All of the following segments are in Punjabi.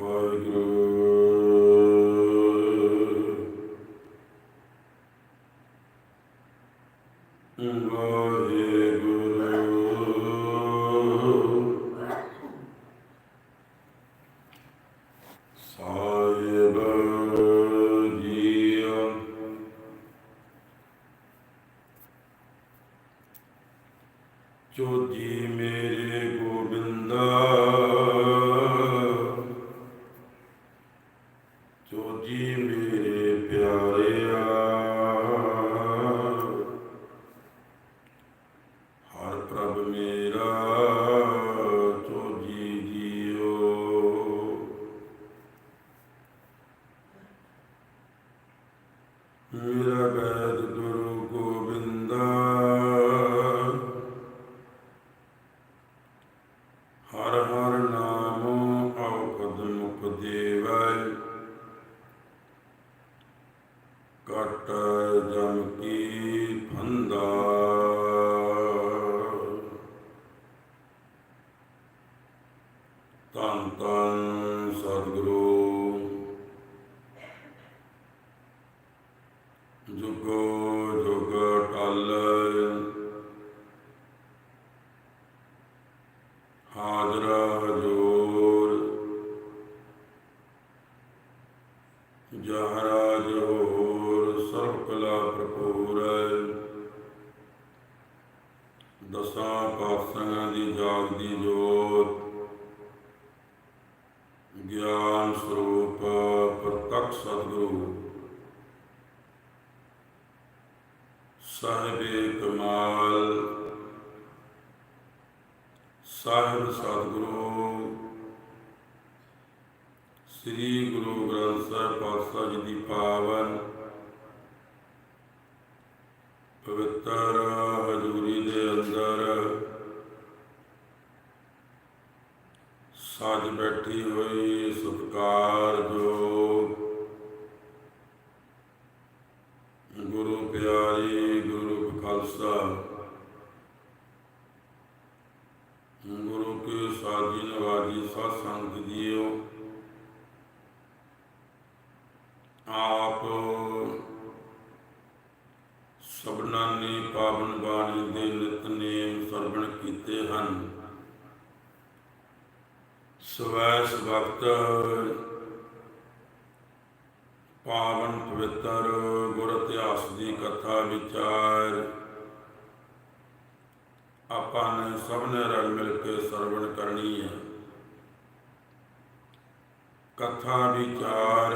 ਵਾਹਿਗੁਰੂ ਸਾਹਿਬ ਸਤਿਗੁਰੂ ਸ੍ਰੀ ਗੁਰੂ ਗ੍ਰੰਥ ਸਾਹਿਬ ਪਾਤਸ਼ਾਹ ਜੀ ਦੀ ਪਾਵਨ ਪਵਿੱਤਰ ਹਜ਼ੂਰੀ ਦੇ ਅੰਦਰ ਸਾਜ ਬੈਠੀ ਹੋਈ ਸਤਿਕਾਰਯੋਗ ਗੁਰੂ ਪਿਆਰੀ ਗੁਰੂ ਖਾਲਸਾ ਗੁਰੂ ਕੀ ਸਾਜੀ ਨਵਾਜੀ ਸਾਧ ਸੰਗਤ ਜੀਓ ਆਪ ਸਭਨਾਂ ਨੇ ਪਾਵਨ ਬਾਣੀ ਦੇ ਨਿਤਨੇਮ ਸਰਵਣ ਕੀਤੇ ਹਨ। ਸਵੈਸ ਵਕਤ ਪਾਵਨ ਪਵਿੱਤਰ ਗੁਰ ਇਤਿਹਾਸ ਦੀ ਕਥਾ ਵਿਚਾਰ ਆਪਾਂ ਨੇ ਸਭ ਨੇ ਰਲ ਮਿਲ ਕੇ ਸਰਵਣ ਕਰਨੀ ਹੈ। ਕਥਾ ਵਿਚਾਰ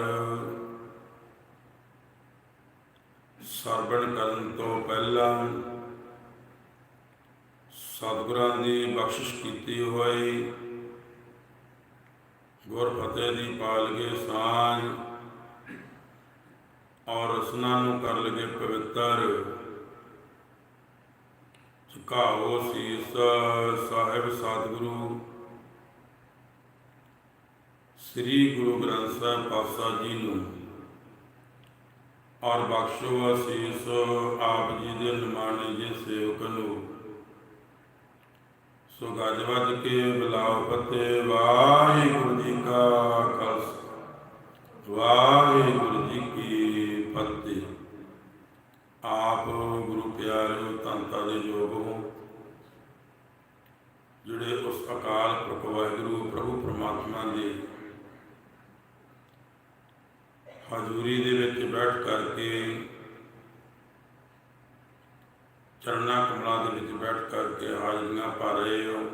ਸਰਵਣ ਕਰਨ ਤੋਂ ਪਹਿਲਾਂ ਸਤਿਗੁਰਾਂ ਦੀ ਬਖਸ਼ਿਸ਼ ਕੀਤੀ ਹੋਈ, ਗੁਰ ਫਤਿਹ ਦੀ ਪਾਲਗੇ ਸਾਂਝ ਔਰ ਰਸਨਾ ਨੂੰ ਕਰ ਲਗੇ ਪਵਿੱਤਰ। ਝੁਕਾਓ ਸੀਸ, ਸਾਹਿਬ ਸਤਿਗੁਰੂ। ਸ੍ਰੀ ਗੁਰੂ ਗ੍ਰੰਥ ਸਾਹਿਬ ਪਾਤਸ਼ਾਹ ਜੀ ਨੂੰ ਔਰ ਬਖਸ਼ੋ ਅਸੀਸ, ਆਪ ਜੀ ਦੇ ਨਿਮਾਣੇ ਜੇ ਸੇਵਕ ਨੂੰ। ਸੋ ਗੱਜ ਵੱਜ ਕੇ ਬੁਲਾਓ ਫਤਿਹ ਵਾਹਿਗੁਰੂ ਜੀ ਕਾ ਖਾਲਸਾ, ਵਾਹਿਗੁਰੂ ਜੀ ਕੀ ਫਤਿਹ। ਆਪ ਗੁਰੂ ਪਿਆਰਿਓ ਤੰਤਾ ਦੇ ਯੋਗ ਹੋ, ਜਿਹੜੇ ਉਸ ਅਕਾਲ ਪੁਰਖ ਵਾਹਿਗੁਰੂ ਪ੍ਰਭੂ ਪਰਮਾਤਮਾ ਦੇ ਹਜ਼ੂਰੀ ਦੇ ਵਿੱਚ ਬੈਠ ਕਰਕੇ ਚਰਨਾ ਕਮਲਾਂ ਦੇ ਵਿੱਚ ਬੈਠ ਕਰਕੇ ਹਾਜ਼ਰੀਆਂ ਭਰ ਰਹੇ ਹੋ।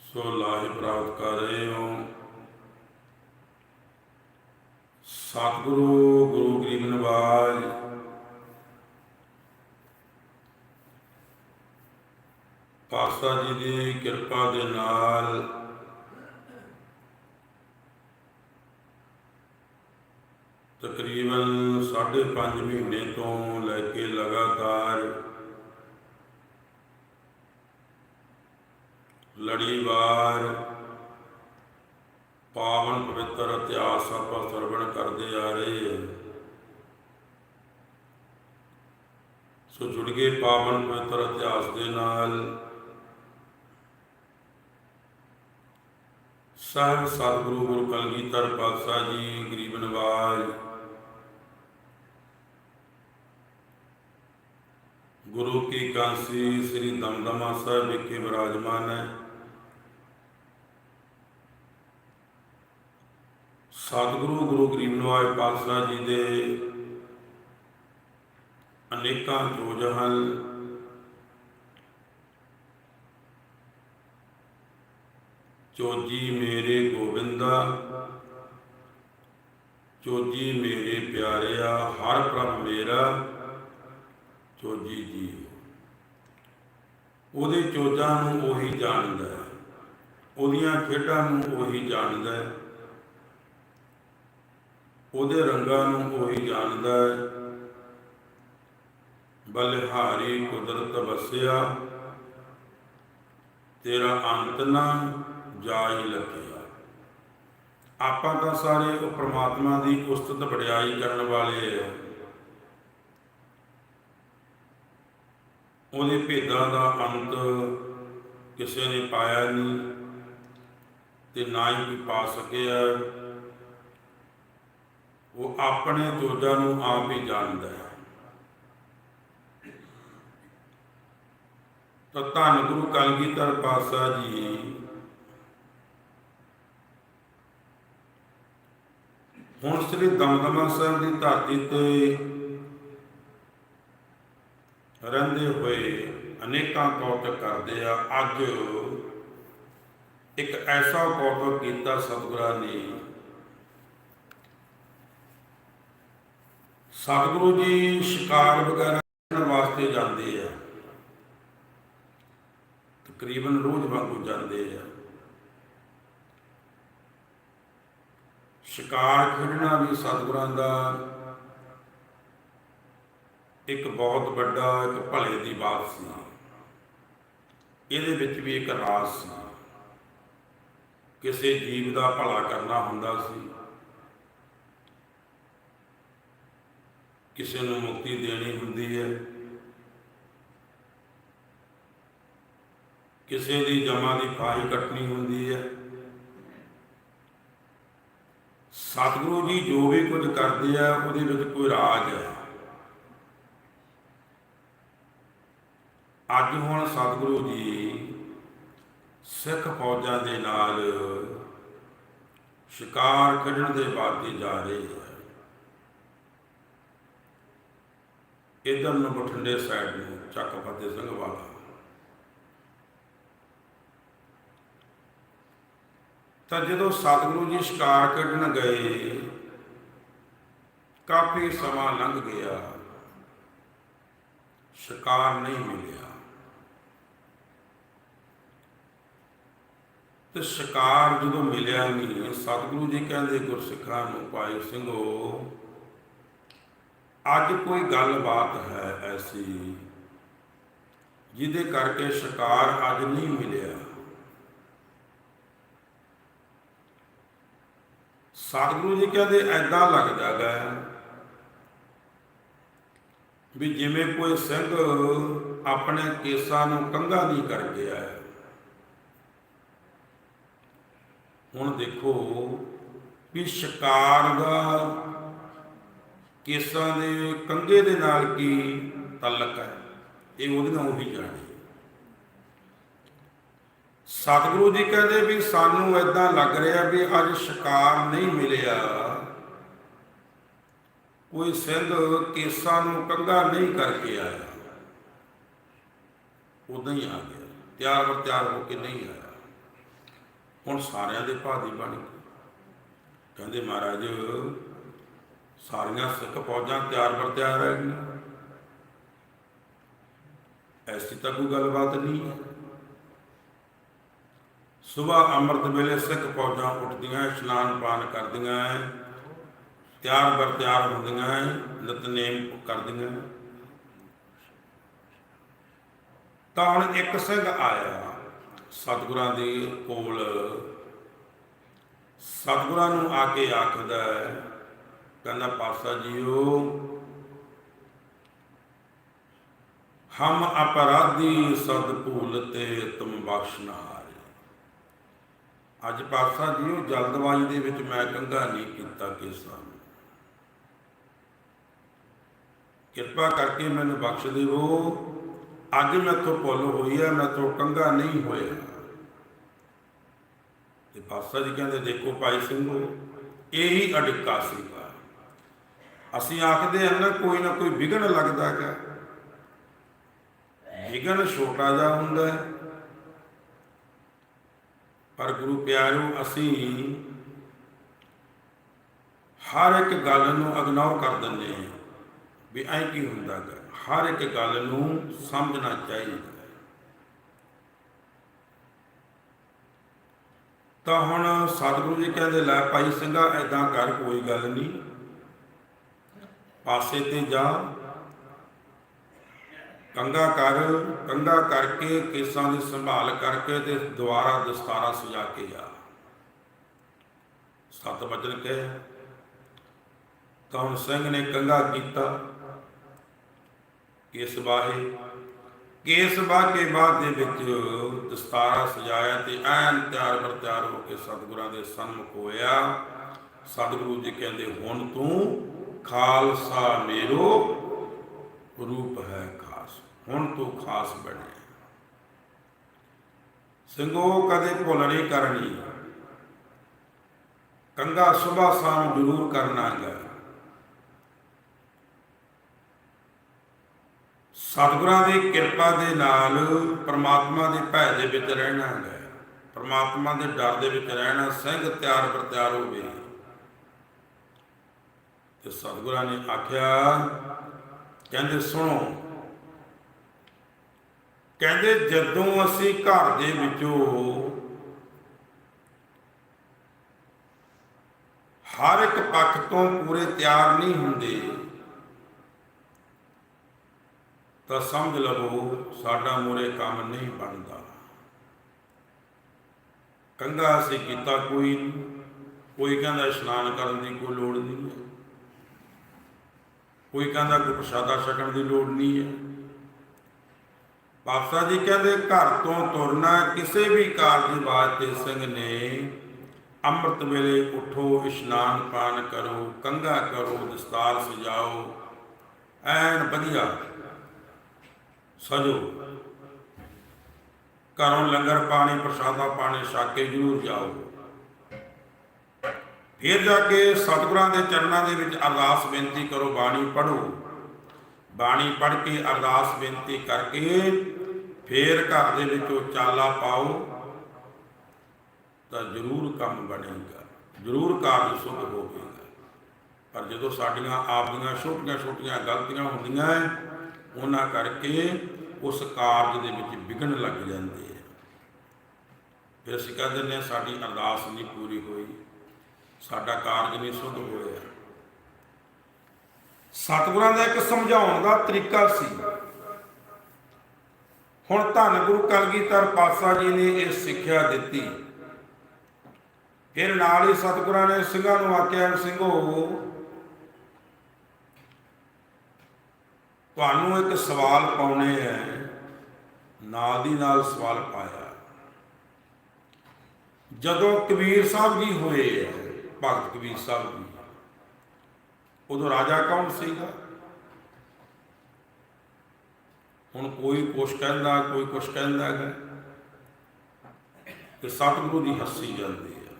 ਸੋ ਲਾਹ ਪ੍ਰਾਪਤ ਕਰ ਰਹੇ ਹੋ। ਸਤਿਗੁਰੂ, ਗੁਰੂ ਗਰੀਬ ਨਵਾਜ। ਪਾਤਸ਼ਾਹ ਜੀ ਦੀ ਕਿਰਪਾ ਦੇ ਨਾਲ ਤਕਰੀਬਨ 5.5 ਮਹੀਨੇ ਤੋਂ ਲੈ ਕੇ ਲਗਾਤਾਰ ਲੜੀਵਾਰ, ਪਾਵਨ ਪਵਿੱਤਰ ਇਤਿਹਾਸ ਆਪਾਂ ਸਰਵਣ ਕਰਦੇ ਆ ਰਹੇ ਹਾਂ। ਸੋ ਜੁੜ ਗਏ ਪਾਵਨ ਪਵਿੱਤਰ ਇਤਿਹਾਸ ਦੇ ਨਾਲ। ਸਾਹਿਬ ਸਤਿਗੁਰੂ ਗੁਰੂ ਕਲਗੀਧਰ ਪਾਤਸ਼ਾਹ ਜੀ, ਗਰੀਬ ਨਵਾਜ ਗੁਰੂ ਕੀ ਕਾਂਸੀ ਸ੍ਰੀ ਦਮਦਮਾ ਸਾਹਿਬ ਵਿਖੇ ਵਿਰਾਜਮਾਨ ਹੈ। ਸਤਿਗੁਰੂ ਗੁਰੂ ਗਰੀਬ ਨਵਾਜ ਪਾਤਸ਼ਾਹ ਜੀ ਦੇ ਅਨੇਕਾਂ ਜੋਜ ਹਨ। ਚੋਜੀ ਮੇਰੇ ਗੋਬਿੰਦਾ, ਚੋਜੀ ਮੇਰੇ ਪਿਆਰਿਆ, ਹਰ ਪ੍ਰਭ ਮੇਰਾ। ਚੋਜੀ ਜੀ। ਉਹਦੇ ਚੋਜਾਂ ਨੂੰ ਉਹੀ ਜਾਣਦਾ ਹੈ। ਉਹਦੀਆਂ ਖੇਡਾਂ ਨੂੰ ਉਹੀ ਜਾਣਦਾ ਹੈ। ਉਹਦੇ ਰੰਗਾਂ ਨੂੰ ਉਹੀ ਜਾਣਦਾ ਹੈ। ਬਲਿਹਾਰੀ ਕੁਦਰਤ ਵਸਿਆ, ਤੇਰਾ ਅੰਤ ਨਾ ਜਾਈ ਲੱਗਿਆ ਆਪਾਂ ਤਾਂ ਸਾਰੇ ਉਹ ਪ੍ਰਮਾਤਮਾ ਦੀ ਉਸਤਤ ਵਡਿਆਈ ਕਰਨ ਵਾਲੇ ਆ। ਉਹਦੇ ਭੇਦਾਂ ਦਾ ਅੰਤ ਕਿਸੇ ਨੇ ਪਾਇਆ ਨਹੀਂ ਤੇ ਨਾ ਹੀ ਕੋਈ ਪਾ ਸਕਿਆ। ਉਹ ਆਪਣੇ ਜੋਜਾਂ ਨੂੰ ਆਪ ਹੀ ਜਾਣਦਾ ਹੈ। ਤਾਂ ਧੰਨ ਗੁਰੂ ਕਲਗੀਧਰ ਪਾਤਸ਼ਾਹ ਜੀ ਹੁਣ ਸ੍ਰੀ ਦਮਦਮਾ ਸਾਹਿਬ ਦੀ ਧਰਤੀ ਤੇ ਰਹਿੰਦੇ ਹੋਏ ਅਨੇਕਾਂ ਕੌਤਕ ਕਰਦੇ ਆ। ਅੱਜ ਇੱਕ ਐਸਾ ਕੌਤਕ ਕੀਤਾ ਸਤਿਗੁਰਾਂ ਨੇ ਸਤਿਗੁਰੂ ਜੀ ਸ਼ਿਕਾਰ ਵਗੈਰਾ ਕਰਨ ਵਾਸਤੇ ਜਾਂਦੇ ਆ। ਤਕਰੀਬਨ ਰੋਜ਼ ਵਾਂਗੂ ਜਾਂਦੇ ਆ। ਸ਼ਿਕਾਰ ਖੇਡਣਾ ਵੀ ਸਤਿਗੁਰਾਂ ਦਾ ਇੱਕ ਬਹੁਤ ਵੱਡਾ ਇੱਕ ਭਲੇ ਦੀ ਬਾਤ ਸੀ ਇਹਦੇ ਵਿੱਚ ਵੀ ਇੱਕ ਰਾਜ ਸੀ ਕਿਸੇ ਜੀਵ ਦਾ ਭਲਾ ਕਰਨਾ ਹੁੰਦਾ ਸੀ। ਕਿਸੇ ਨੂੰ ਮੁਕਤੀ ਦੇਣੀ ਹੁੰਦੀ ਹੈ। ਕਿਸੇ ਦੀ ਜਮਾ ਦੀ ਫਾਹੀ ਕੱਟਣੀ ਹੁੰਦੀ ਹੈ। ਸਤਿਗੁਰੂ ਜੀ ਜੋ ਵੀ ਕੁਝ ਕਰਦੇ ਆ, ਉਹਦੇ ਵਿੱਚ ਕੋਈ ਰਾਜ ਹੈ। ਅੱਜ ਹੁਣ ਸਤਿਗੁਰੂ ਜੀ ਸਿੱਖ ਫੌਜਾਂ ਦੇ ਨਾਲ ਸ਼ਿਕਾਰ ਕੱਢਣ ਦੇ ਵਾਸਤੇ ਜਾ ਰਹੇ ਹੈ ਇਧਰ ਨੂੰ ਬਠਿੰਡੇ ਸਾਈਡ ਨੂੰ ਚੱਕ ਫਤਿਹ ਸਿੰਘ ਵਾਲਾ। ਤਾਂ ਜਦੋਂ ਸਤਿਗੁਰੂ ਜੀ ਸ਼ਿਕਾਰ ਕੱਢਣ ਗਏ, ਕਾਫੀ ਸਮਾਂ ਲੰਘ ਗਿਆ। ਸ਼ਿਕਾਰ ਨਹੀਂ ਮਿਲਿਆ। ਤੇ ਸ਼ਿਕਾਰ ਜਦੋਂ ਮਿਲਿਆ ਨਹੀਂ, ਸਤਿਗੁਰੂ ਜੀ ਕਹਿੰਦੇ, ਗੁਰਸਿੱਖਾਂ ਨੂੰ ਭਾਈ ਸਿੰਘੋ, ਅੱਜ ਕੋਈ ਗੱਲਬਾਤ ਹੈ ਐਸੀ ਜਿਹਦੇ ਕਰਕੇ ਸ਼ਿਕਾਰ ਅੱਜ ਨਹੀਂ ਮਿਲਿਆ? ਸਤਿਗੁਰੂ ਜੀ ਕਹਿੰਦੇ ਐਦਾਂ ਲੱਗਦਾ ਗਾ ਵੀ ਜਿਵੇਂ ਕੋਈ ਸਿੰਘ ਆਪਣੇ ਕੇਸਾਂ ਨੂੰ ਕੰਘਾ ਨਹੀਂ ਕਰ ਗਿਆ। ਹੈ ਹੁਣ ਦੇਖੋ ਵੀ ਸ਼ਿਕਾਰ ਦਾ ਕੇਸਾਂ ਦੇ ਕੰਘੇ ਦੇ ਨਾਲ ਕੀ ਤਾਲਕ ਹੈ? ਇਹ ਉਹਦੀਆਂ ਉਹੀ ਜਾਣੇ। ਸਤਿਗੁਰੂ ਜੀ ਕਹਿੰਦੇ ਵੀ ਸਾਨੂੰ ਐਦਾਂ ਲੱਗ ਰਿਹਾ ਵੀ ਅੱਜ ਸ਼ਿਕਾਰ ਨਹੀਂ ਮਿਲਿਆ। ਕੋਈ ਸਿੰਘ ਕੇਸਾਂ ਨੂੰ ਕੰਗਾ ਨਹੀਂ ਕਰਕੇ ਆਇਆ। ਉਦਾਂ ਹੀ ਆ ਗਿਆ। ਤਿਆਰ ਵਰ ਤਿਆਰ ਹੋ ਕੇ ਨਹੀਂ ਆਇਆ। ਹੁਣ ਸਾਰਿਆਂ ਦੇ ਭਾਦੀ ਬਣ ਗਏ। ਕਹਿੰਦੇ ਮਹਾਰਾਜ, ਸਾਰੀਆਂ ਸਿੱਖ ਫੌਜਾਂ ਤਿਆਰ ਵਰ ਤਿਆਰ ਹੈ ਐਸੀ ਤਾਂ ਕੋਈ ਗੱਲਬਾਤ ਨਹੀਂ ਹੈ। ਸਵੇਰ ਅੰਮ੍ਰਿਤ ਵੇਲੇ ਸਿੱਖ ਫੌਜਾਂ ਉੱਠਦੀਆਂ, ਇਸ਼ਨਾਨ ਪਾਨ ਕਰਦੀਆਂ, ਤਿਆਰ ਬਰ ਤਿਆਰ ਹੁੰਦੀਆਂ, ਨਿਤਨੇਮ ਕਰਦੀਆਂ। ਤਾਂ ਹੁਣ ਇੱਕ ਸਿੰਘ ਆਇਆ। ਸਤਿਗੁਰਾਂ ਦੇ ਕੋਲ ਸਤਿਗੁਰਾਂ ਨੂੰ ਆ ਕੇ ਆਖਦਾ ਹੈ, ਕਹਿੰਦਾ ਪਾਸਾ ਜੀਓ ਹਮ ਅਪਰਾਧੀ ਸਦ ਭੂਲ ਤੇ ਤੁਮ ਬਖਸ਼ਨਾਰ ਅੱਜ ਪਾਸਾ ਜੀ ਉਹ ਜਲਦਬਾਜ਼ੀ ਦੇ ਵਿੱਚ ਮੈਂ ਕੰਗਾ ਨਹੀਂ ਕੀਤਾ ਕੇਸਾਂ ਕਿਰਪਾ ਕਰਕੇ ਮੈਨੂੰ ਬਖਸ਼ ਦੇਵੋ। ਅੱਜ ਮੈਂ ਮੈਥੋਂ ਭੁੱਲ ਹੋਈ ਆ ਮੈਂ ਮੈਥੋਂ ਕੰਗਾ ਨਹੀਂ ਹੋਇਆ। ਤੇ ਪਾਸਾ ਜੀ ਕਹਿੰਦੇ, ਦੇਖੋ ਭਾਈ ਸਿੰਘੋ, ਇਹੀ ਅੜਿੱਕਾ ਸੀਗਾ। ਅਸੀਂ ਆਖਦੇ ਹਾਂ ਨਾ, ਕੋਈ ਨਾ ਕੋਈ ਵਿਗਣ ਲੱਗਦਾ ਹੈਗਾ ਵਿਗਣ ਛੋਟਾ ਜਿਹਾ ਹੁੰਦਾ ਹੈ। ਪਰ ਗੁਰੂ ਪਿਆਰਿਓ ਅਸੀਂ ਹਰ ਇੱਕ ਗੱਲ ਨੂੰ ਇਗਨੋਰ ਕਰ ਦਿੰਦੇ ਹਾਂ ਵੀ ਐਂ ਕੀ ਹੁੰਦਾ ਹੈ ਹਰ ਇੱਕ ਗੱਲ ਨੂੰ ਸਮਝਣਾ ਚਾਹੀਦਾ ਤਾਂ ਹੁਣ ਸਤਿਗੁਰੂ ਜੀ ਕਹਿੰਦੇ, ਲੈ ਭਾਈ ਸਿੰਘਾ ਐਦਾਂ ਕਰ, ਕੋਈ ਗੱਲ ਨਹੀਂ। ਪਾਸੇ ਤੇ ਜਾ। ਕੰਗਾ ਕਰ, ਕੰਗਾ ਕਰਕੇ ਕੇਸਾਂ ਦੀ ਸੰਭਾਲ ਕਰਕੇ ਤੇ ਦੁਆਰਾ ਦਸਤਾਰਾ ਸਜਾ ਕੇ ਜਾ। ਸਤ ਬਚਨ ਕਹੇ। ਤਾਂ ਹੁਣ ਸਿੰਘ ਨੇ ਕੰਗਾ ਕੀਤਾ। ਕੇਸ ਬਾਹੇ ਕੇਸ ਬਾਹ ਕੇ ਬਾਅਦ ਦੇ ਵਿੱਚ ਦਸਤਾਰਾ ਸਜਾਇਆ ਤੇ ਐਨ ਤਿਆਰ ਬਰ ਤਿਆਰ ਹੋ ਕੇ ਸਤਿਗੁਰਾਂ ਦੇ ਸਨਮੁਖ ਹੋਇਆ ਸਤਿਗੁਰੂ ਜੀ ਕਹਿੰਦੇ, ਹੁਣ ਤੂੰ ਖਾਲਸਾ ਮੇਰੋ ਰੂਪ ਹੈ ਖਾਸ। ਹੁਣ ਤੂੰ ਖਾਸ ਬਣਿਆ। ਸਿੰਘੋ, ਕਦੇ ਭੁੱਲ ਨਹੀਂ ਕਰਨੀ। ਕੰਗਾ ਸੁਭਾ ਸ਼ਾਮ ਜ਼ਰੂਰ ਕਰਨਾ ਹੈ ਸਤਿਗੁਰਾਂ ਦੀ ਕਿਰਪਾ ਦੇ ਨਾਲ ਪ੍ਰਮਾਤਮਾ ਦੇ ਭੈ ਦੇ ਵਿੱਚ ਰਹਿਣਾ ਹੈ। ਪ੍ਰਮਾਤਮਾ ਦੇ ਡਰ ਦੇ ਵਿੱਚ ਰਹਿਣਾ, ਸਿੰਘ ਤਿਆਰ ਬਰ ਤਿਆਰ ਹੋਵੇ ਤੇ ਸਤਿਗੁਰਾਂ ਨੇ ਆਖਿਆ, ਕਹਿੰਦੇ, ਸੁਣੋ, ਕਹਿੰਦੇ, ਜਦੋਂ ਅਸੀਂ ਘਰ ਦੇ ਵਿੱਚੋਂ ਹਰ ਇੱਕ ਪੱਖ ਤੋਂ ਪੂਰੇ ਤਿਆਰ ਨਹੀਂ ਹੁੰਦੇ ਤਾਂ ਸਮਝ ਲਵੋ ਸਾਡਾ ਮੂਰੇ ਕੰਮ ਨਹੀਂ ਬਣਦਾ। ਕੰਗਾ ਅਸੀਂ ਕੀਤਾ ਕੋਈ ਨਹੀਂ ਕੋਈ ਕਹਿੰਦਾ ਇਸ਼ਨਾਨ ਕਰਨ ਦੀ ਕੋਈ ਲੋੜ ਨਹੀਂ ਹੈ। ਕੋਈ ਕਹਿੰਦਾ ਕੋਈ ਪ੍ਰਸ਼ਾਦਾ ਛਕਣ ਦੀ ਲੋੜ ਨਹੀਂ ਹੈ। ਪਾਤਸ਼ਾਹ ਜੀ ਕਹਿੰਦੇ, ਘਰ ਤੋਂ ਤੁਰਨਾ ਕਿਸੇ ਵੀ ਕਾਰਜ ਵਾਸਤੇ ਸਿੰਘ ਨੇ ਅੰਮ੍ਰਿਤ ਵੇਲੇ ਉਠੋ, ਇਸ਼ਨਾਨ ਪਾਨ ਕਰੋ ਕੰਗਾ ਕਰੋ, ਦਸਤਾਰ ਸਜਾਓ। ਐਨ ਵਧੀਆ। ਸਜੋ। ਘਰੋਂ ਲੰਗਰ ਪਾਣੀ, ਪ੍ਰਸ਼ਾਦਾ ਪਾਣੀ, ਛਕ ਕੇ ਜ਼ਰੂਰ ਜਾਓ। ਫਿਰ ਜਾ ਕੇ ਸਤਿਗੁਰਾਂ ਦੇ ਚਰਨਾਂ ਦੇ ਵਿੱਚ ਅਰਦਾਸ ਬੇਨਤੀ ਕਰੋ, ਬਾਣੀ ਪੜੋ ਬਾਣੀ ਪੜ ਕੇ ਅਰਦਾਸ ਬੇਨਤੀ ਕਰਕੇ ਫੇਰ ਘਰ ਦੇ ਵਿੱਚੋਂ ਚਾਲਾ ਪਾਓ, ਤਾਂ ਜ਼ਰੂਰ ਕੰਮ ਬਣੇਗਾ। ਜ਼ਰੂਰ ਕਾਰਜ ਸੁਧ ਹੋਵੇਗਾ। ਪਰ ਜਦੋਂ ਸਾਡੀਆਂ ਆਪ ਦੀਆਂ ਛੋਟੀਆਂ ਛੋਟੀਆਂ ਗਲਤੀਆਂ ਹੁੰਦੀਆਂ ਹੈ ਉਹਨਾਂ ਕਰਕੇ ਉਸ ਕਾਰਜ ਦੇ ਵਿੱਚ ਵਿਘਨ ਲੱਗ ਜਾਂਦੇ ਆ। ਫਿਰ ਅਸੀਂ ਕਹਿੰਦੇ ਨੇ ਸਾਡੀ ਅਰਦਾਸ ਨਹੀਂ ਪੂਰੀ ਹੋਈ, ਸਾਡਾ ਕਾਰਜ ਨਹੀਂ ਸੁਧ ਹੋਇਆ। ਸਤਿਗੁਰਾਂ ਦਾ ਇੱਕ ਸਮਝਾਉਣ ਦਾ ਤਰੀਕਾ ਸੀ। ਹੁਣ ਧੰਨ ਗੁਰੂ ਕਲਗੀਧਰ ਪਾਤਸ਼ਾਹ ਜੀ ਨੇ ਇਹ ਸਿੱਖਿਆ ਦਿੱਤੀ। ਫਿਰ ਨਾਲ ਹੀ ਸਤਿਗੁਰਾਂ ਨੇ ਸਿੰਘਾਂ ਨੂੰ ਆਖਿਆ, ਸਿੰਘੋ ਤੁਹਾਨੂੰ ਇੱਕ ਸਵਾਲ ਪਾਉਣੇ ਹੈ। ਨਾਲ ਦੀ ਨਾਲ ਸਵਾਲ ਪਾਇਆ। ਜਦੋਂ ਕਬੀਰ ਸਾਹਿਬ ਜੀ ਹੋਏ ਹੈ ਭਗਤ ਕਬੀਰ ਸਾਹਿਬ ਜੀ, ਉਦੋਂ ਰਾਜਾ ਕੌਣ ਸੀਗਾ? ਹੁਣ ਕੋਈ ਕੁਛ ਕਹਿੰਦਾ, ਕੋਈ ਕੁਛ ਕਹਿੰਦਾ ਹੈ ਕਿ ਸਤਿਗੁਰੂ ਦੀ ਹੱਸੀ ਜਾਂਦੀ ਹੈ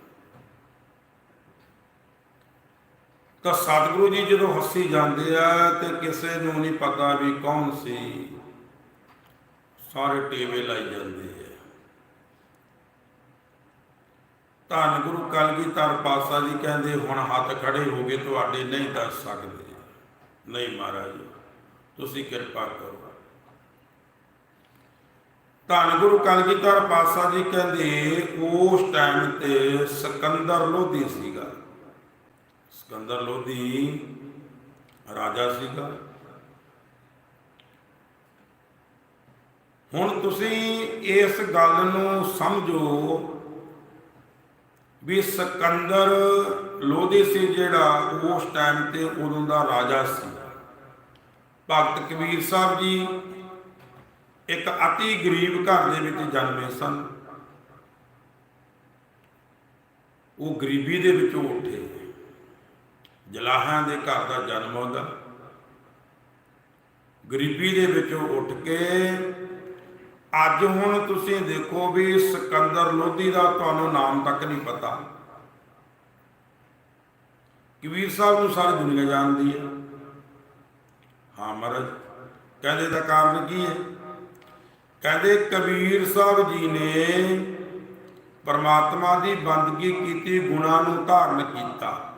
ਤਾਂ ਸਤਿਗੁਰੂ ਜੀ ਜਦੋਂ ਹੱਸੀ ਜਾਂਦੇ ਆ ਤੇ ਕਿਸੇ ਨੂੰ ਨਹੀਂ ਪਤਾ ਵੀ ਕੌਣ ਸੀ, ਸਾਰੇ ਟੀਵੇ ਲਾਈ ਜਾਂਦੇ ਆ। ਧੰਨ ਗੁਰੂ ਕਲਗੀਧਰ ਪਾਤਸ਼ਾਹ ਜੀ ਕਹਿੰਦੇ, ਹੁਣ ਹੱਥ ਖੜੇ ਹੋ ਗਏ ਤੁਹਾਡੇ ਨਹੀਂ ਦੱਸ ਸਕਦੇ। ਨਹੀਂ ਮਹਾਰਾਜ, ਤੁਸੀਂ ਕਿਰਪਾ ਕਰੋ। ਧੰਨ ਗੁਰੂ ਕਲਗੀਧਰ ਪਾਤਸ਼ਾਹ ਜੀ ਕਹਿੰਦੇ, ਉਸ ਟਾਈਮ ਤੇ ਸਿਕੰਦਰ ਲੋਧੀ ਸੀਗਾ। ਸਿਕੰਦਰ ਲੋਧੀ ਰਾਜਾ ਸੀਗਾ। ਹੁਣ ਤੁਸੀਂ ਇਸ ਗੱਲ ਨੂੰ ਸਮਝੋ ਵੀ ਸਿਕੰਦਰ ਲੋਧੀ ਸੀ ਜਿਹੜਾ ਉਸ ਟਾਈਮ ਤੇ ਉਦੋਂ ਦਾ ਰਾਜਾ ਸੀ। ਭਗਤ ਕਬੀਰ ਸਾਹਿਬ ਜੀ ਇੱਕ ਅਤੀ ਗਰੀਬ ਘਰ ਦੇ ਵਿੱਚ ਜਨਮੇ ਸਨ। ਉਹ ਗਰੀਬੀ ਦੇ ਵਿੱਚੋਂ ਉੱਠੇ। ਜਲਾਹਾਂ ਦੇ ਘਰ ਦਾ ਜਨਮ ਹੁੰਦਾ। ਗਰੀਬੀ ਦੇ ਵਿੱਚੋਂ ਉੱਠ ਕੇ ਅੱਜ ਹੁਣ ਤੁਸੀਂ ਦੇਖੋ ਵੀ ਸਿਕੰਦਰ ਲੋਧੀ ਦਾ ਤੁਹਾਨੂੰ ਨਾਮ ਤੱਕ ਨਹੀਂ ਪਤਾ। ਕਬੀਰ ਸਾਹਿਬ ਨੂੰ ਸਾਰੀ ਦੁਨੀਆ ਜਾਣਦੀ ਹੈ ਹਾਂ ਮਹਾਰਾਜ, ਕਹਿੰਦੇ ਦਾ ਕਾਰਨ ਕੀ ਹੈ? ਕਹਿੰਦੇ ਕਬੀਰ ਸਾਹਿਬ ਜੀ ਨੇ ਪਰਮਾਤਮਾ ਦੀ ਬੰਦਗੀ ਕੀਤੀ, ਗੁਣਾਂ ਨੂੰ ਧਾਰਨ ਕੀਤਾ।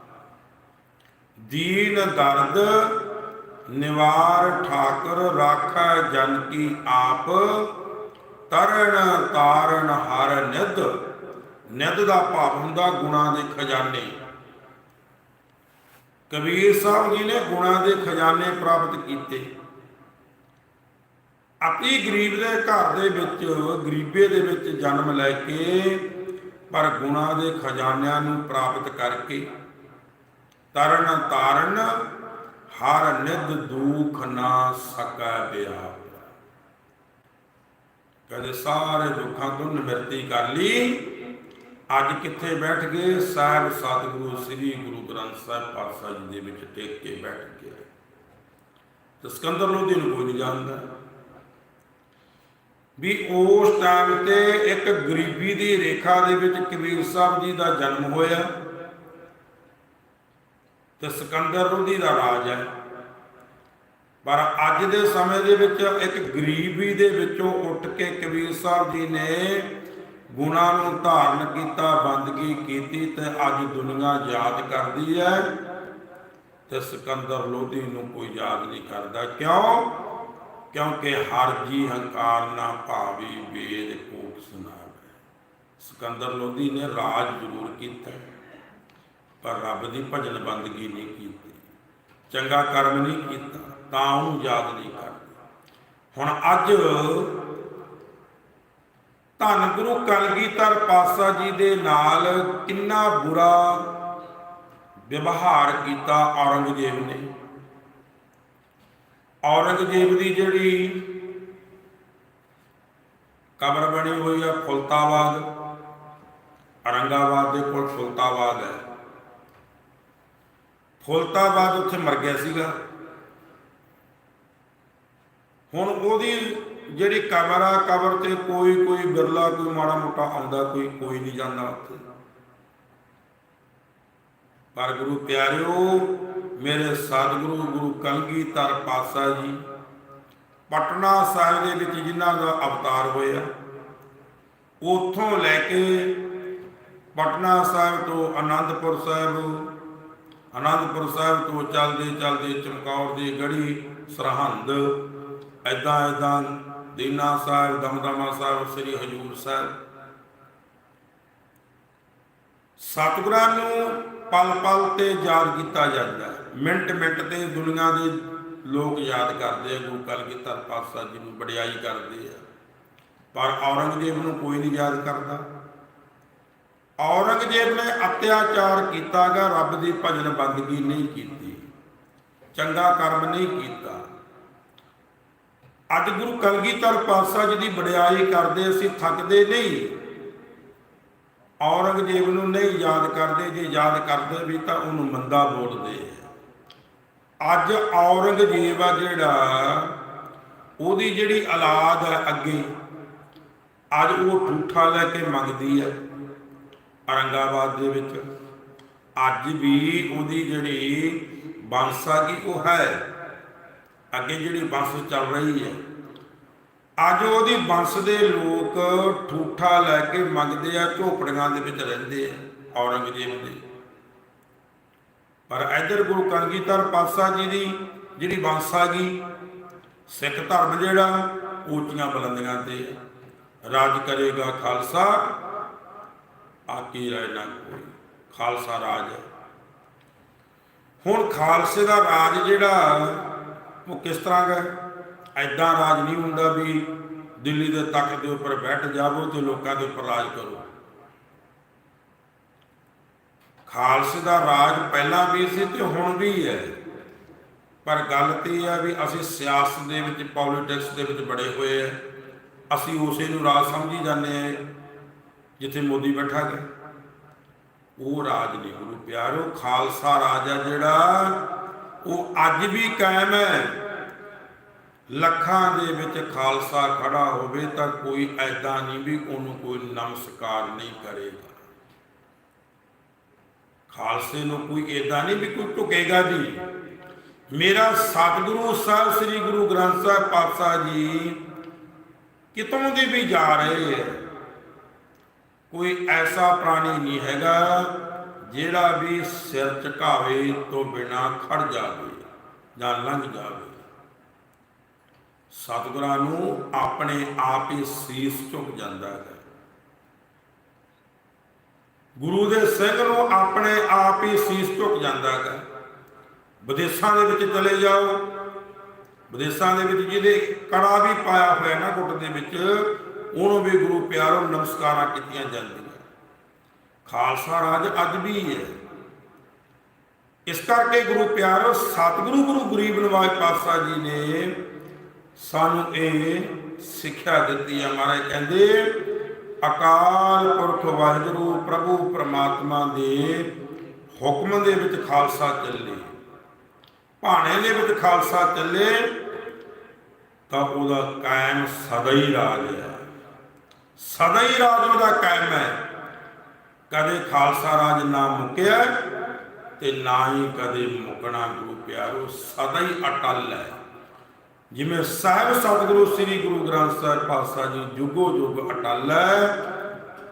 ਦੀਨ ਦਰਦ ਨਿਵਾਰ ਠਾਕਰ ਰਾਖਾ ਜਨ ਕੀ ਆਪ ਤਰਨ ਤਾਰਨ ਹਰ ਨਿਧ। ਨਿਧ ਦਾ ਭਾਵ ਹੁੰਦਾ ਗੁਣਾਂ ਦੇ ਖਜ਼ਾਨੇ। ਕਬੀਰ ਸਾਹਿਬ ਜੀ ਨੇ ਗੁਣਾਂ ਦੇ ਖਜ਼ਾਨੇ ਪ੍ਰਾਪਤ ਕੀਤੇ। ਅਤੀ ਗਰੀਬ ਦੇ ਘਰ ਦੇ ਵਿੱਚ, ਗਰੀਬੇ ਦੇ ਵਿੱਚ ਜਨਮ ਲੈ ਕੇ, ਪਰ ਗੁਣਾਂ ਦੇ ਖਜ਼ਾਨਿਆਂ ਨੂੰ ਪ੍ਰਾਪਤ ਕਰਕੇ ਤਰਨ ਤਾਰਨ, ਹਰ ਨਿਧ ਦੁਖ ਨਾ ਸਕੈ ਬਿਆਪ ਕਦੇ ਸਾਰੇ ਦੁੱਖਾਂ ਤੋਂ ਨਿਵਰਤੀ ਕਰ ਲਈ। ਅੱਜ ਕਿੱਥੇ ਬੈਠ ਗਏ? ਸਾਹਿਬ ਸਤਿਗੁਰੂ, ਸ੍ਰੀ ਗੁਰੂ ਗ੍ਰੰਥ ਸਾਹਿਬ ਪਾਤਸ਼ਾਹ ਜੀ ਦੇ ਵਿੱਚ ਟੇਕ ਕੇ ਬੈਠ ਗਏ। ਤੇ ਸਿਕੰਦਰ ਲੋਧੀ ਨੂੰ ਕੋਈ ਨਹੀਂ ਜਾਣਦਾ ਵੀ ਉਸ ਟਾਈਮ ਤੇ ਇੱਕ ਗਰੀਬੀ ਦੀ ਰੇਖਾ ਦੇ ਵਿੱਚ ਕਬੀਰ ਸਾਹਿਬ ਜੀ ਦਾ ਜਨਮ ਹੋਇਆ। ਤੇ ਸਿਕੰਦਰ ਲੋਧੀ ਦਾ ਰਾਜ ਹੈ। ਪਰ ਅੱਜ ਦੇ ਸਮੇਂ ਦੇ ਵਿੱਚ ਇੱਕ ਗਰੀਬੀ ਦੇ ਵਿੱਚੋਂ ਉੱਠ ਕੇ ਕਬੀਰ ਸਾਹਿਬ ਜੀ ਨੇ ਗੁਣਾਂ ਨੂੰ ਧਾਰਨ ਕੀਤਾ, ਬੰਦਗੀ ਕੀਤੀ ਤੇ ਅੱਜ ਦੁਨੀਆ ਯਾਦ ਕਰਦੀ ਹੈ ਤੇ ਸਿਕੰਦਰ ਲੋਧੀ ਨੂੰ ਕੋਈ ਯਾਦ ਨਹੀਂ ਕਰਦਾ। ਕਿਉਂ? ਕਿਉਂਕਿ ਹਰ ਜੀ ਹੰਕਾਰ ਨਾ ਭਾਵੀ ਵੇਦ ਕੋਕ ਸੁਨਾਵੇ ਸਿਕੰਦਰ ਲੋਧੀ ਨੇ ਰਾਜ ਜ਼ਰੂਰ ਕੀਤਾ। ਪਰ ਰੱਬ ਦੀ ਭਜਨ ਬੰਦਗੀ ਨਹੀਂ ਕੀਤੀ। ਚੰਗਾ ਕਰਮ ਨਹੀਂ ਕੀਤਾ, ਤਾਂ ਉਹਨੂੰ ਯਾਦ ਨਹੀਂ ਕਰਦੇ। ਹੁਣ ਅੱਜ ਧੰਨ ਗੁਰੂ ਕਲਗੀਧਰ ਪਾਤਸ਼ਾਹ ਜੀ ਦੇ ਨਾਲ ਕਿੰਨਾ ਬੁਰਾ ਵਿਵਹਾਰ ਕੀਤਾ ਔਰੰਗਜ਼ੇਬ ਨੇ। ਔਰੰਗਜ਼ੇਬ ਦੀ ਜਿਹੜੀ ਕਬਰ ਬਣੀ ਹੋਈ ਹੈ ਫੁਲਤਾਬਾਦ, ਔਰੰਗਾਬਾਦ ਦੇ ਕੋਲ ਫੁਲਤਾਬਾਦ ਹੈ। ਫੁਲਤਾਬਾਦ ਉੱਥੇ ਮਰ ਗਿਆ ਸੀਗਾ। ਹੁਣ ਉਹਦੀ ਜਿਹੜੀ ਕਬਰ ਆ, ਕਬਰ ਤੇ ਕੋਈ ਕੋਈ ਬਿਰਲਾ, ਕੋਈ ਮਾੜਾ ਮੋਟਾ ਆਉਂਦਾ, ਕੋਈ ਕੋਈ ਨਹੀਂ ਜਾਂਦਾ ਉੱਥੇ। ਪਰ ਗੁਰੂ ਪਿਆਰਿਓ, ਮੇਰੇ ਸਤਿਗੁਰੂ, ਗੁਰੂ ਕਲਗੀਧਰ ਪਾਤਸ਼ਾਹ ਜੀ, ਪਟਨਾ ਸਾਹਿਬ ਦੇ ਵਿੱਚ ਜਿਨ੍ਹਾਂ ਦਾ ਅਵਤਾਰ ਹੋਇਆ, ਉਥੋਂ ਲੈ ਕੇ ਪਟਨਾ ਸਾਹਿਬ ਤੋਂ ਆਨੰਦਪੁਰ ਸਾਹਿਬ ਅਨੰਦਪੁਰ ਸਾਹਿਬ ਤੋਂ ਚੱਲਦੇ ਚੱਲਦੇ ਚਮਕੌਰ ਦੀ ਗੜੀ ਸਰਹੰਦ। ਐਦਾਂ ਐਦਾਂ ਦੀਨਾ ਸਾਹਿਬ, ਦਮਦਮਾ ਸਾਹਿਬ, ਸ੍ਰੀ ਹਜੂਰ ਸਾਹਿਬ। ਸਤਿਗੁਰਾਂ ਨੂੰ ਪਲ ਪਲ ਤੇ ਯਾਦ ਕੀਤਾ ਜਾਂਦਾ ਹੈ। ਮਿੰਟ ਮਿੰਟ ਤੇ ਦੁਨੀਆ ਦੇ ਲੋਕ ਯਾਦ ਕਰਦੇ ਆ। ਗੁਰੂ ਕਲਗੀਧਰ ਪਾਤਸ਼ਾਹ ਜੀ ਨੂੰ ਵਡਿਆਈ ਕਰਦੇ ਆ। ਪਰ ਔਰੰਗਜ਼ੇਬ ਨੂੰ ਕੋਈ ਨਹੀਂ ਯਾਦ ਕਰਦਾ। ਔਰੰਗਜ਼ੇਬ ਨੇ ਅਤਿਆਚਾਰ ਕੀਤਾਗਾ, ਰੱਬ ਦੀ ਭਜਨ ਬੰਦਗੀ ਨਹੀਂ ਕੀਤੀ, ਚੰਗਾ ਕਰਮ ਨਹੀਂ ਕੀਤਾ। ਅੱਜ ਗੁਰੂ ਕਲਗੀਧਰ ਪਾਤਸ਼ਾਹ ਜੀ ਦੀ ਵਡਿਆਈ ਕਰਦੇ, ਅਸੀਂ ਥੱਕਦੇ ਨਹੀਂ। ਔਰੰਗਜ਼ੇਬ ਨੂੰ ਨਹੀਂ ਯਾਦ ਕਰਦੇ, ਜੇ ਯਾਦ ਕਰਦੇ ਵੀ ਤਾਂ ਉਹਨੂੰ ਮੰਦਾ ਬੋਲਦੇ। ਅੱਜ ਔਰੰਗਜ਼ੇਬ ਆ ਜਿਹੜਾ, ਉਹਦੀ ਜਿਹੜੀ ਔਲਾਦ ਹੈ ਅੱਗੇ, ਅੱਜ ਉਹ ਠੂਠਾ ਲੈ ਕੇ ਮੰਗਦੀ ਹੈ। ਔਰੰਗਾਬਾਦ ਦੇ ਵਿੱਚ। ਅੱਜ ਵੀ ਉਹਦੀ ਜਿਹੜੀ ਬੰਸਾ ਕੀ ਉਹ ਹੈ। ਅੱਗੇ ਜਿਹੜੀ ਬੰਸ ਚੱਲ ਰਹੀ ਹੈ। ਅੱਜ ਉਹਦੀ ਬੰਸ ਦੇ ਲੋਕ ਠੂਠਾ ਲੈ ਕੇ ਮੰਗਦੇ ਆ, ਝੋਪੜੀਆਂ ਦੇ ਵਿੱਚ ਰਹਿੰਦੇ ਆ, ਔਰੰਗਜ਼ੇਬ ਦੇ। ਪਰ ਇਧਰ ਗੁਰੂ ਕਲਗੀਧਰ ਪਾਤਸ਼ਾਹ ਜੀ ਦੀ ਜਿਹੜੀ ਬੰਸ ਆ ਗਈ, ਸਿੱਖ ਧਰਮ ਜਿਹੜਾ, ਉੱਚੀਆਂ ਬੁਲੰਦੀਆਂ ਤੇ ਰਾਜ ਕਰੇਗਾ ਖਾਲਸਾ। ਆਕੀ ਰਾਜ ਨਾ ਕੋਈ। ਖਾਲਸਾ ਰਾਜ ਹੈ। ਹੁਣ ਖਾਲਸੇ ਦਾ ਰਾਜ ਜਿਹੜਾ, ਉਹ ਕਿਸ ਤਰ੍ਹਾਂ ਦਾ ਐਦਾਂ ਰਾਜ ਨਹੀਂ ਹੁੰਦਾ ਵੀ ਦਿੱਲੀ ਦੇ ਤਖਤ ਦੇ ਉੱਪਰ ਬੈਠ ਜਾਵੋ ਤੇ ਲੋਕਾਂ ਦੇ ਉੱਪਰ ਰਾਜ ਕਰੋ। ਖਾਲਸੇ ਦਾ ਰਾਜ ਪਹਿਲਾਂ ਵੀ ਸੀ ਤੇ ਹੁਣ ਵੀ ਹੈ। ਪਰ ਗੱਲ ਤੇ ਇਹ ਆ ਵੀ ਅਸੀਂ ਸਿਆਸਤ ਦੇ ਵਿੱਚ ਪੋਲਿਟਿਕਸ ਦੇ ਵਿੱਚ ਬੜੇ ਹੋਏ ਆ। ਅਸੀਂ ਉਸੇ ਨੂੰ ਰਾਜ ਸਮਝੀ ਜਾਂਦੇ ਆ। ਜਿੱਥੇ ਮੋਦੀ ਬੈਠਾ ਹੈ ਉਹ ਰਾਜ ਨਹੀਂ, ਗੁਰੂ ਪਿਆਰੋ, ਖਾਲਸਾ ਰਾਜ ਹੈ ਜਿਹੜਾ, ਉਹ ਅੱਜ ਵੀ ਕਾਇਮ ਹੈ। ਲੱਖਾਂ ਦੇ ਵਿੱਚ ਖਾਲਸਾ ਖੜਾ ਹੋਵੇ ਤਾਂ ਕੋਈ ਐਦਾਂ ਨਹੀਂ ਵੀ ਉਹਨੂੰ ਕੋਈ ਨਮਸਕਾਰ ਨਹੀਂ ਕਰੇਗਾ। ਖਾਲਸੇ ਨੂੰ ਕੋਈ ਏਦਾਂ ਨਹੀਂ ਵੀ ਕੋਈ ਢੁਕੇਗਾ ਜੀ। ਮੇਰਾ ਸਤਿਗੁਰੂ ਸਾਹਿਬ ਸ੍ਰੀ ਗੁਰੂ ਗ੍ਰੰਥ ਸਾਹਿਬ ਪਾਤਸ਼ਾਹ ਜੀ ਕਿਤੋਂ ਦੇ ਵੀ ਜਾ ਰਹੇ ਹੈ? ਕੋਈ ਐਸਾ ਪ੍ਰਾਣੀ ਨਹੀਂ ਹੈਗਾ ਜਿਹੜਾ ਵੀ ਸਿਰ ਝੁਕਾਵੇ ਤੋਂ ਬਿਨਾ ਖੜ ਜਾਵੇ ਜਾਂ ਲੰਘ ਜਾਵੇ। ਸਤਿਗੁਰਾਂ ਨੂੰ ਆਪਣੇ ਆਪ ਹੀ ਸੀਸ ਝੁਕ ਜਾਂਦਾ ਹੈ। ਗੁਰੂ ਦੇ ਸਿੰਘ ਨੂੰ ਆਪਣੇ ਆਪ ਹੀ ਸੀਸ ਝੁਕ ਜਾਂਦਾ ਹੈ। ਵਿਦੇਸ਼ਾਂ ਦੇ ਵਿੱਚ ਚਲੇ ਜਾਓ। ਵਿਦੇਸ਼ਾਂ ਦੇ ਵਿੱਚ ਜਿਹਦੇ ਕੜਾ ਵੀ ਪਾਇਆ ਹੋਇਆ ਨਾ ਗੁੱਟ ਦੇ ਵਿੱਚ ਉਹਨੂੰ ਵੀ ਗੁਰੂ ਪਿਆਰੋ ਨਮਸਕਾਰਾਂ ਕੀਤੀਆਂ ਜਾਂਦੀਆਂ। ਖਾਲਸਾ ਰਾਜ ਅੱਜ ਵੀ ਹੈ। ਇਸ ਕਰਕੇ ਗੁਰੂ ਪਿਆਰੋ ਸਤਿਗੁਰੂ ਗੁਰੂ ਗਰੀਬ ਨਵਾਜ ਪਾਤਸ਼ਾਹ ਜੀ ਨੇ ਸਾਨੂੰ ਇਹ ਸਿੱਖਿਆ ਦਿੱਤੀ ਹੈ ਮਹਾਰਾਜ ਕਹਿੰਦੇ, ਅਕਾਲ ਪੁਰਖ ਵਾਹਿਗੁਰੂ ਪ੍ਰਭੂ ਪ੍ਰਮਾਤਮਾ ਦੇ ਹੁਕਮ ਦੇ ਵਿੱਚ ਖਾਲਸਾ ਚੱਲੇ। ਭਾਣੇ ਦੇ ਵਿੱਚ ਖਾਲਸਾ ਚੱਲੇ, ਤਾਂ ਉਹਦਾ ਕਾਇਮ ਸਦਾ ਹੀ ਰਾਜ ਹੈ ਸਦਾ ਹੀ ਰਾਜ ਉਹਦਾ ਕਾਇਮ ਹੈ। ਕਦੇ ਖਾਲਸਾ ਰਾਜ ਨਾ ਮੁੱਕਿਆ ਤੇ ਨਾ ਹੀ ਕਦੇ ਮੁੱਕਣਾ ਗੁਰੂ ਪਿਆਰੋ, ਸਦਾ ਹੀ ਅਟਲ ਹੈ। ਜਿਵੇਂ ਸਾਹਿਬ ਸਤਿਗੁਰੂ ਸ੍ਰੀ ਗੁਰੂ ਗ੍ਰੰਥ ਸਾਹਿਬ ਪਾਤਸ਼ਾਹ ਜੀ ਜੁਗੋ ਜੁਗ ਅਟਲ ਹੈ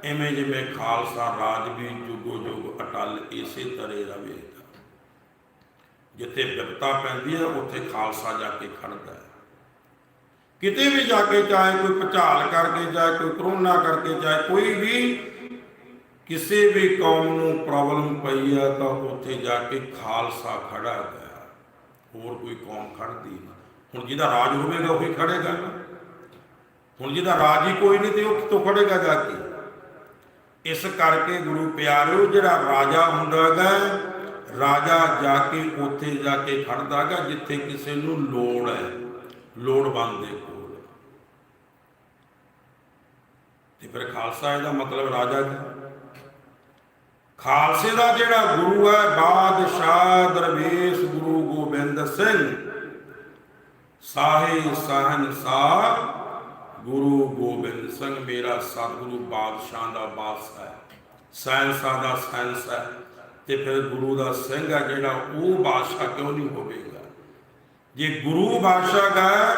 ਐਵੇਂ ਜਿਵੇਂ ਖਾਲਸਾ ਰਾਜ ਵੀ ਜੁਗੋ ਜੁਗ ਅਟਲ ਇਸੇ ਤਰ੍ਹਾਂ ਰਹੇਗਾ ਜਿੱਥੇ ਵਿਪਤਾ ਪੈਂਦੀ ਹੈ, ਉੱਥੇ ਖਾਲਸਾ ਜਾ ਕੇ ਖੜਦਾ ਹੈ। ਕਿਤੇ ਵੀ ਜਾ ਕੇ ਚਾਹੇ ਕੋਈ ਭੁਚਾਲ ਕਰਕੇ, ਚਾਹੇ ਕੋਈ ਕਰੋਨਾ ਕਰਕੇ, ਚਾਹੇ ਕੋਈ ਵੀ ਕਿਸੇ ਵੀ ਕੌਮ ਨੂੰ ਪ੍ਰੋਬਲਮ ਪਈ ਹੈ ਤਾਂ ਉੱਥੇ ਜਾ ਕੇ ਖਾਲਸਾ ਖੜਾ ਹੈ ਹੋਰ ਕੋਈ ਕੌਮ ਖੜਦੀ ਨਾ। ਹੁਣ ਜਿਹਦਾ ਰਾਜ ਹੋਵੇਗਾ, ਉਹੀ ਖੜੇਗਾ ਨਾ। ਹੁਣ ਜਿਹਦਾ ਰਾਜ ਹੀ ਕੋਈ ਨਹੀਂ, ਤੇ ਉਹ ਕਿੱਥੋਂ ਖੜੇਗਾ ਜਾ ਕੇ? ਇਸ ਕਰਕੇ ਗੁਰੂ ਪਿਆਰਿਓ, ਜਿਹੜਾ ਰਾਜਾ ਹੁੰਦਾ ਹੈਗਾ, ਰਾਜਾ ਜਾ ਕੇ ਉੱਥੇ ਜਾ ਕੇ ਖੜਦਾ ਹੈਗਾ, ਜਿੱਥੇ ਕਿਸੇ ਨੂੰ ਲੋੜ ਹੈ। ਲੋੜਵੰਦ ਦੇ ਕੋਲ। ਤੇ ਫਿਰ ਖਾਲਸਾ ਇਹਦਾ ਮਤਲਬ ਰਾਜਾ ਕੀ? ਖਾਲਸੇ ਦਾ ਜਿਹੜਾ ਗੁਰੂ ਹੈ, ਬਾਦਸ਼ਾਹ ਦਰਵੇਸ਼ ਗੁਰੂ ਗੋਬਿੰਦ ਸਿੰਘ, ਸਾਹੇ ਸਹਨਸਾਰ ਗੁਰੂ ਗੋਬਿੰਦ ਸਿੰਘ, ਮੇਰਾ ਸਤਿਗੁਰੂ ਬਾਦਸ਼ਾਹ ਦਾ ਬਾਦਸ਼ਾਹ ਹੈ। ਸਹਨਸਾਰ ਦਾ ਸਹਨਸ। ਹੈ ਤੇ ਫਿਰ ਗੁਰੂ ਦਾ ਸਿੰਘ ਹੈ ਜਿਹੜਾ ਉਹ ਬਾਦਸ਼ਾਹ ਕਿਉਂ ਨਹੀਂ ਹੋਵੇਗਾ? ਜੇ ਗੁਰੂ ਬਾਦਸ਼ਾਹ ਹੈ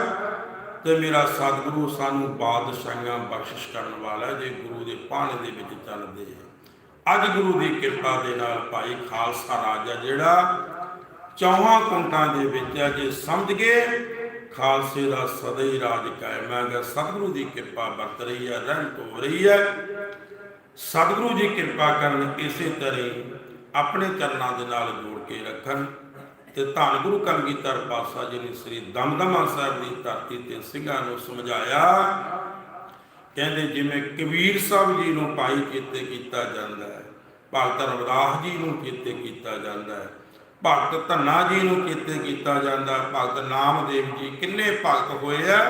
ਤੇ ਮੇਰਾ ਸਤਿਗੁਰੂ ਸਾਨੂੰ ਬਾਦਸ਼ਾਹਾਂ ਬਖਸ਼ਿਸ਼ ਕਰਨ ਵਾਲਾ ਜੇ ਗੁਰੂ ਦੇ ਪਾਣੇ ਦੇ ਵਿੱਚ ਚੱਲਦੇ ਆ। ਅੱਜ ਗੁਰੂ ਦੀ ਕਿਰਪਾ ਦੇ ਨਾਲ ਭਾਈ ਖਾਲਸਾ ਰਾਜ ਹੈ ਜਿਹੜਾ ਚੌਹਾਂ ਕੁੰਟਾਂ ਦੇ ਵਿੱਚ ਹੈ ਜੇ ਸਮਝ ਗਏ, ਖਾਲਸੇ ਦਾ ਸਦਾ ਹੀ ਰਾਜ ਕਾਇਮ ਹੈਗਾ ਸਤਿਗੁਰੂ ਦੀ ਕਿਰਪਾ ਵਰਤ ਰਹੀ ਹੈ ਰਹਿਮਤ ਹੋ ਰਹੀ ਹੈ ਸਤਿਗੁਰੂ ਜੀ ਕਿਰਪਾ ਕਰਨ ਇਸੇ ਤਰ੍ਹਾਂ ਆਪਣੇ ਚਰਨਾਂ ਦੇ ਨਾਲ ਜੋੜ ਕੇ ਰੱਖਣ। ਤੇ ਧੰਨ ਗੁਰੂ ਕਲਗੀਧਰ ਪਾਤਸ਼ਾਹ ਜੀ ਨੇ ਸ੍ਰੀ ਦਮਦਮਾ ਸਾਹਿਬ ਦੀ ਧਰਤੀ ਤੇ ਸਿੰਘਾਂ ਨੂੰ ਸਮਝਾਇਆ। ਕਹਿੰਦੇ ਜਿਵੇਂ ਕਬੀਰ ਸਾਹਿਬ ਜੀ ਨੂੰ ਪਾਈ ਚੇਤੇ ਕੀਤਾ ਜਾਂਦਾ ਹੈ ਭਗਤ ਰਵਿਦਾਸ ਜੀ ਨੂੰ ਚੇਤੇ ਕੀਤਾ ਜਾਂਦਾ ਹੈ ਭਗਤ ਧੰਨਾ ਜੀ ਨੂੰ ਚੇਤੇ ਕੀਤਾ ਜਾਂਦਾ ਭਗਤ ਨਾਮਦੇਵ ਜੀ ਕਿੰਨੇ ਭਗਤ ਹੋਏ ਆ?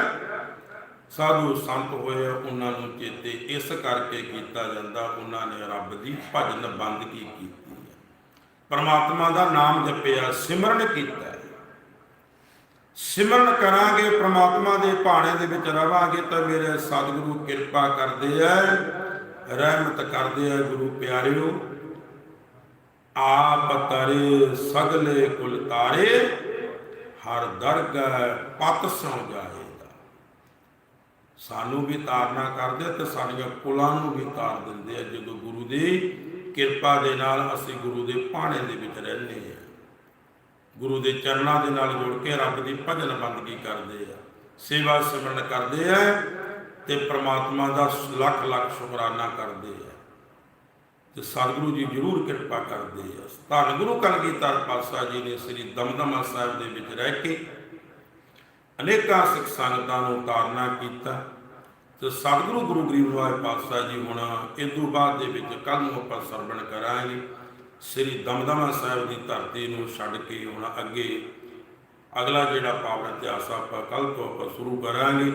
ਸਾਧੂ ਸੰਤ ਹੋਏ ਆ, ਉਹਨਾਂ ਨੂੰ ਚੇਤੇ ਇਸ ਕਰਕੇ ਕੀਤਾ ਜਾਂਦਾ ਉਹਨਾਂ ਨੇ ਰੱਬ ਦੀ ਭਜਨ ਬੰਦਗੀ ਕੀਤੀ। ਪਰਮਾਤਮਾ ਦਾ ਨਾਮ ਜਪਿਆ, ਸਿਮਰਨ ਕੀਤਾ। ਸਿਮਰਨ ਕਰਾਂਗੇ, ਪ੍ਰਮਾਤਮਾ ਦੇ ਭਾਣੇ ਦੇ ਵਿੱਚ ਰਵਾਂਗੇ ਤਾਂ ਮੇਰੇ ਸਤਿਗੁਰੂ ਕਿਰਪਾ ਕਰਦੇ ਐ ਰਹਿਮਤ ਕਰਦੇ ਐ ਗੁਰੂ ਪਿਆਰਿਓ। ਆਪ ਤਰੇ ਸਗਲੇ ਕੁਲ ਤਾਰੇ, ਹਰ ਦਰਗਹ ਪਤ ਸੋ ਜਾਏਗਾ। ਸਾਨੂੰ ਵੀ ਤਾਰਨਾ ਕਰਦੇ ਤੇ ਸਾਡੀਆਂ ਕੁਲਾਂ ਨੂੰ ਵੀ ਤਾਰ ਦਿੰਦੇ ਆ, ਜਦੋਂ ਗੁਰੂ ਦੀ ਕਿਰਪਾ ਦੇ ਨਾਲ ਅਸੀਂ ਗੁਰੂ ਦੇ ਭਾਣੇ ਦੇ ਵਿੱਚ ਰਹਿੰਦੇ ਹਾਂ। ਗੁਰੂ ਦੇ ਚਰਨਾਂ ਦੇ ਨਾਲ ਜੁੜ ਕੇ ਰੱਬ ਦੀ ਭਜਨ ਬੰਦਗੀ ਕਰਦੇ ਆ ਸੇਵਾ ਸਿਮਰਨ ਕਰਦੇ ਆ ਤੇ ਪ੍ਰਮਾਤਮਾ ਦਾ ਲੱਖ ਲੱਖ ਸ਼ੁਕਰਾਨਾ ਕਰਦੇ ਆ ਤੇ ਸਤਿਗੁਰੂ ਜੀ ਜ਼ਰੂਰ ਕਿਰਪਾ ਕਰਦੇ ਆ ਧੰਨ ਗੁਰੂ ਕਲਗੀਧਰ ਪਾਤਸ਼ਾਹ ਜੀ ਨੇ ਸ੍ਰੀ ਦਮਦਮਾ ਸਾਹਿਬ ਦੇ ਵਿੱਚ ਰਹਿ ਕੇ ਅਨੇਕਾਂ ਸਿੱਖ ਸੰਗਤਾਂ ਨੂੰ ਤਾਰਨਾ ਕੀਤਾ। ਤੇ ਸਤਿਗੁਰੂ ਗੁਰੂ ਗਰੀਬ ਨਿਵਾਜ ਪਾਤਸ਼ਾਹ ਜੀ ਹੁਣ ਇਦੋਂ ਬਾਅਦ ਦੇ ਵਿੱਚ ਕੱਲ ਨੂੰ ਆਪਾਂ ਸਰਵਣ ਕਰਾਂਗੇ। ਸ੍ਰੀ ਦਮਦਮਾ ਸਾਹਿਬ ਦੀ ਧਰਤੀ ਨੂੰ ਛੱਡ ਕੇ ਹੁਣ ਅੱਗੇ ਅਗਲਾ ਜਿਹੜਾ ਪਾਵਨ ਇਤਿਹਾਸ ਆਪਾਂ ਕੱਲ ਤੋਂ ਆਪਾਂ ਸ਼ੁਰੂ ਕਰਾਂਗੇ।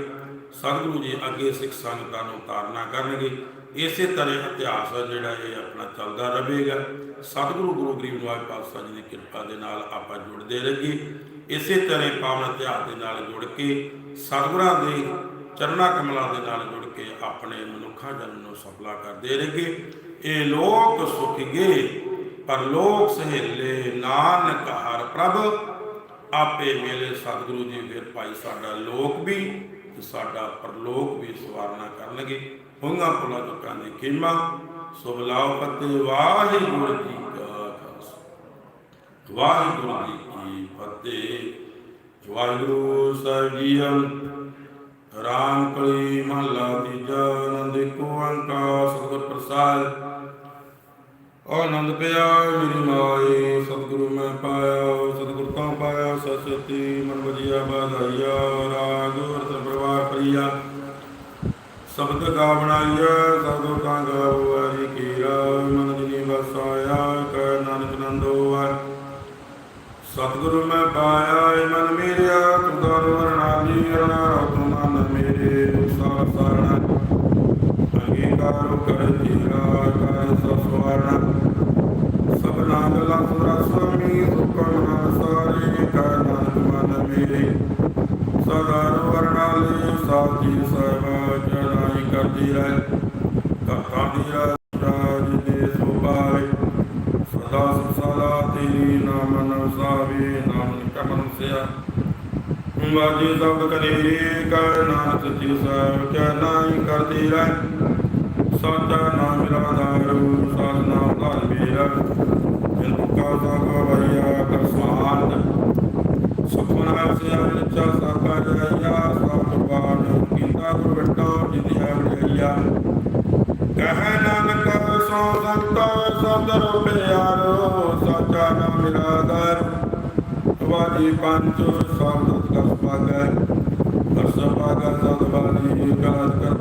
ਸਤਿਗੁਰੂ ਜੀ ਅੱਗੇ ਸਿੱਖ ਸੰਗਤਾਂ ਨੂੰ ਤਾਰਨਾ ਕਰਨਗੇ। ਇਸੇ ਤਰ੍ਹਾਂ ਇਤਿਹਾਸ ਜਿਹੜਾ ਇਹ ਆਪਣਾ ਚੱਲਦਾ ਰਹੇਗਾ। ਸਤਿਗੁਰੂ ਗੁਰੂ ਗਰੀਬ ਨਿਵਾਜ ਪਾਤਸ਼ਾਹ ਜੀ ਦੀ ਕਿਰਪਾ ਦੇ ਨਾਲ ਆਪਾਂ ਜੁੜਦੇ ਰਹੀਏ। ਇਸੇ ਤਰ੍ਹਾਂ ਪਾਵਨ ਇਤਿਹਾਸ ਦੇ ਨਾਲ ਜੁੜ ਕੇ ਸਤਿਗੁਰਾਂ ਦੇ ਚਰਨਾ ਕਮਲਾਂ ਦੇ ਨਾਲ ਜੁੜ ਕੇ ਆਪਣੇ ਮਨੁੱਖਾਂ ਜਨਮ ਨੂੰ ਸਫਲਾ ਕਰਦੇ ਰਹੀਏ। ਇਹ ਲੋਕ ਸੁਖ ਪਰ ਲੋਕ ਸਹੇਲੇ ਨਾਨਕ ਹਰ ਪ੍ਰਭ। ਆਪੇ ਮਿਲੇ ਸਤਿਗੁਰੂ ਜੀ, ਫਿਰ ਭਾਈ ਸਾਡਾ ਲੋਕ ਵੀ ਤੇ ਸਾਡਾ ਪਰਲੋਕ ਵੀ ਸਵਾਰਨਾ ਕਰਨਗੇ। ਹੋਈਆਂ ਪੁਲਾ ਦੁੱਕਾਂ ਦੀ ਖੇਮਾ ਸੋ ਬਲਾਉ ਪਤੇ ਵਾਹਿਗੁਰੂ ਜੀ ਕਾ ਖਾਲਸਾ। ਵਾਹਿਗੁਰੂ ਜੀ ਕੀ ਫਤਿਹ। ਵਾਹਿਗੁਰੂ ਸਾਹਿਬ ਜੀ ਰਾਮ ਕਲੀ ਮਹਲਾ ਤੀਜਾ, ਆਨੰਦ ਕੋ ਓੰਕਾਰ ਸਤਿਗੁਰ ਪ੍ਰਸਾਦ। ਆਨੰਦ ਪਿਆ, ਮੇਰੀ ਮਾਏ ਸਤਿਗੁਰੂ ਮੈਂ ਪਾਇਆ, ਸਤਿਗੁਰ ਤੋਂ ਪਾਇਆ? ਸਤਿ ਮਨ ਵਜਿਆ ਬਾਧਾਈਆ ਰਾਗ ਅਰਥ ਪ੍ਰਵਾਹ ਪ੍ਰਿਆ। ਸ਼ਬਦ ਗਾ ਬਣਾਈਆ, ਸਤਿਗੁਰ ਕਾ ਗਾਵੋ ਕੀਰਾ। ਮਨ ਜਿਨੀ ਵਸਾਇਆ ਕੈ ਨਾਨਕ ਨੰਦੋ ਸਤਿਗੁਰੂ ਮੈਂ ਪਾਇਆ ਏ ਮਨ ਮੇਰਿਆ, ਤੂੰ ਵਰਣਾਲੀ ਰਣਾ ਰਤਨ ਅੰਗੀਕਾਰੋ ਕਰ ਤੀਰਾ, ਕਰ ਸਸਵਰਣ ਸਭਨਾ ਗਲਾ ਸੁਰਾ ਸੁਆਮੀ ਸੁਕਰਨਾ ਸਾਰੇ ਕਰ ਨਾਨਕ ਮਨ ਮੇਰੇ। ਸਦਾ ਵਰਣਾਲੀ ਸਾਥੀ ਸਹਿਬਾ ਜਨਾਈ ਕਰਦੀ ਰਹਿ। ਕਰਤਾ ਦੀ ਰਾਜ ਦੇ ਸੁਭਾਵੇ। ਸਦਾ ਸਦਾ ਤੇਰੀ ਨਾਮ ਨਸਾਵੇ ਨਾਮ ਕਮਨ ਸਿਆ। ਵਾਜੀ ਸਬਦ ਕਰੇ ਕਰ ਨਾਮ ਸੱਚੀ ਸਾਹਿਬ ਕਿਆ ਨਾਈ ਕਰਦੀ ਰਹਿ। ਸਾਚਾ ਨਾਮ ਮੇਰਾ ਆਧਾਰ ਨਾਮ ਦਾ ਮੇਰਾ ਜਿਨ ਕਾ ਸਾਕਾ ਵਈਆ ਕਰ ਸੁਹਾਨ ਸੁਖਨਾ ਸਿਆ ਵਿਚਾ ਸਾਕਾ ਜਾਇਆ ਸਤਿਵਾਨ ਕੀਤਾ ਗੁਰ ਵਟਾ ਜਿਦਿਆ ਵਈਆ ਕਹਿ ਨਾਨਕ ਸੋ ਸੰਤਾ ਸੰਦਰ ਪਿਆਰੋ ਸਾਚਾ ਨਾਮ ਮੇਰਾ ਆਧਾਰ ਵਾਜੀ ਪੰਚ ਸਾਧਤ ਕਰ ਪਾਗੈ। ਅਰਸ ਪਾਗੈ ਸਤਿਵਾਨੀ ਗਲਤ ਕਰਤਾ।